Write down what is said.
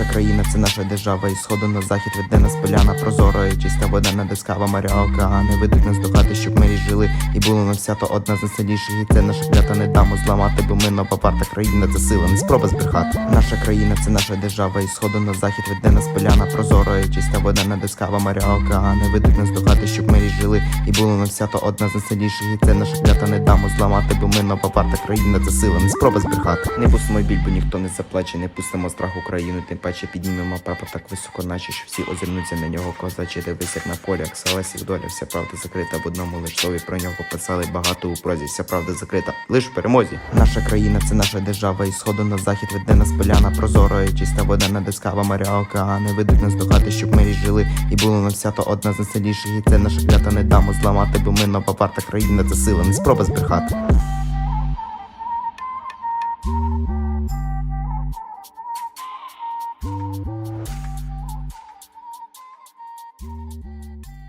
Наша країна це наша держава, і сходу на захід веде нас поляна прозора і чиста вода не дискава, моря, океани ведуть нас до хати, щоб ми жили. І було нам свято одна з найсильніших, і це наша клята не дамо зламати, бо ми нова варта країна це сила, не спроба збрехати. Наша країна це наша держава, і сходу на захід веде нас поляна прозора і чиста вода не дискава, моря, океани ведуть нас до хати, щоб ми жили. І було нам свято одна з найсильніших, і це наша клята не дамо зламати, бо ми нова варта країна це сила, не спроба збрехати. Не пустимо біль, бо ніхто не заплаче, не пустимо страх Україну, тим паче піднімемо прапор так високо, наче що всі озирнуться на нього. Козачі дивись, як на полі, як Селесів доля, вся правда закрита в одному лиш. Про нього писали багато у прозі. Вся правда закрита лиш в перемозі. Наша країна це наша держава, і сходу на захід веде нас поляна прозора, і чиста вода не дискава, моря, океани ведуть нас до хати, щоб ми жили. І було нам свято одна з найсильніших, і це наша клята не дамо зламати, бо ми нова варта країна це сила, не спроба збрехати. Bye.